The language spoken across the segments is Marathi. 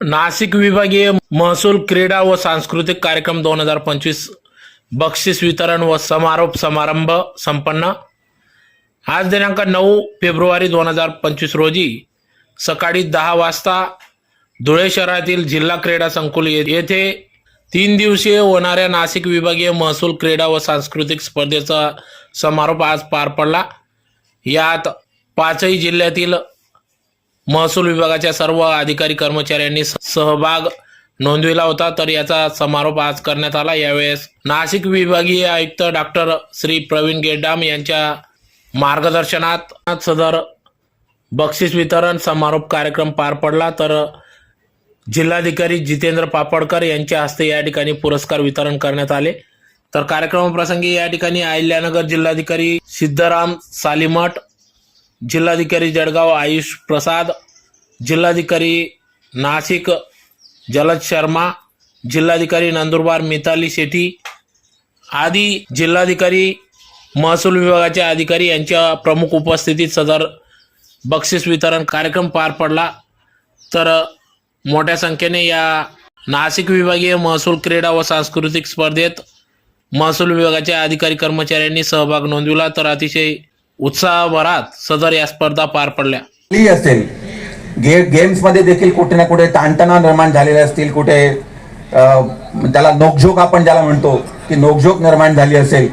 नाशिक विभागीय महसूल क्रीडा व सांस्कृतिक कार्यक्रम दोन हजार पंचवीस बक्षीस वितरण व समारोप समारंभ संपन्न. आज दिनांक नऊ फेब्रुवारी दोन हजार पंचवीस रोजी सकाळी दहा वाजता धुळे शहरातील जिल्हा क्रीडा संकुल ये- येथे तीन दिवसीय होणाऱ्या नाशिक विभागीय महसूल क्रीडा व सांस्कृतिक स्पर्धेचा समारोप आज पार पडला. यात पाचही जिल्ह्यातील महसूल विभागाच्या सर्व अधिकारी कर्मचाऱ्यांनी सहभाग नोंदविला होता तर याचा समारोप आज करण्यात आला. यावेळेस नाशिक विभागीय आयुक्त डॉक्टर श्री प्रवीण गेडाम यांच्या मार्गदर्शनात सदर बक्षीस वितरण समारोप कार्यक्रम पार पडला. तर जिल्हाधिकारी जितेंद्र पापडकर यांच्या हस्ते या ठिकाणी पुरस्कार वितरण करण्यात आले. तर कार्यक्रमाप्रसंगी या ठिकाणी अहिल्यानगर जिल्हाधिकारी सिद्धराम सालीमठ जिल्हाधिकारी जळगाव आयुष प्रसाद जिल्हाधिकारी नाशिक जलद शर्मा जिल्हाधिकारी नंदुरबार मिताली शेट्टी आदी जिल्हाधिकारी महसूल विभागाचे अधिकारी यांच्या प्रमुख उपस्थितीत सदर बक्षीस वितरण कार्यक्रम पार पडला. तर मोठ्या संख्येने या नाशिक विभागीय महसूल क्रीडा व सांस्कृतिक स्पर्धेत महसूल विभागाच्या अधिकारी कर्मचाऱ्यांनी सहभाग नोंदविला. तर अतिशय उत्साहभरात सदर या स्पर्धा पार पडल्या. असेल गे गेम्समध्ये देखील कुठे ना कुठे ताणतणाव निर्माण झालेले असतील कुठे त्याला नोकझोक आपण ज्याला म्हणतो की नोकझोक निर्माण झाली असेल.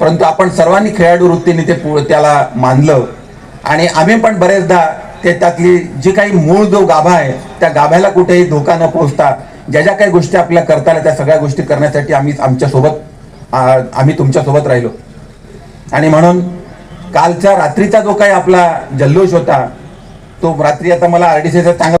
परंतु आपण सर्वांनी खेळाडू वृत्तीने ते पु- त्याला मानलं. आणि आम्ही पण बरेचदा ते त्यातली जी काही मूळ जो गाभा आहे त्या गाभ्याला कुठेही धोका न पोहोचता ज्या ज्या काही गोष्टी आपल्याला करता आल्या त्या सगळ्या गोष्टी करण्यासाठी आम्ही आमच्यासोबत आम्ही तुमच्यासोबत राहिलो. आणि म्हणून कालच्या रात्रीचा जो काही आपला जल्लोष होता तो रात्री आता मला आरडीसीचा चांगला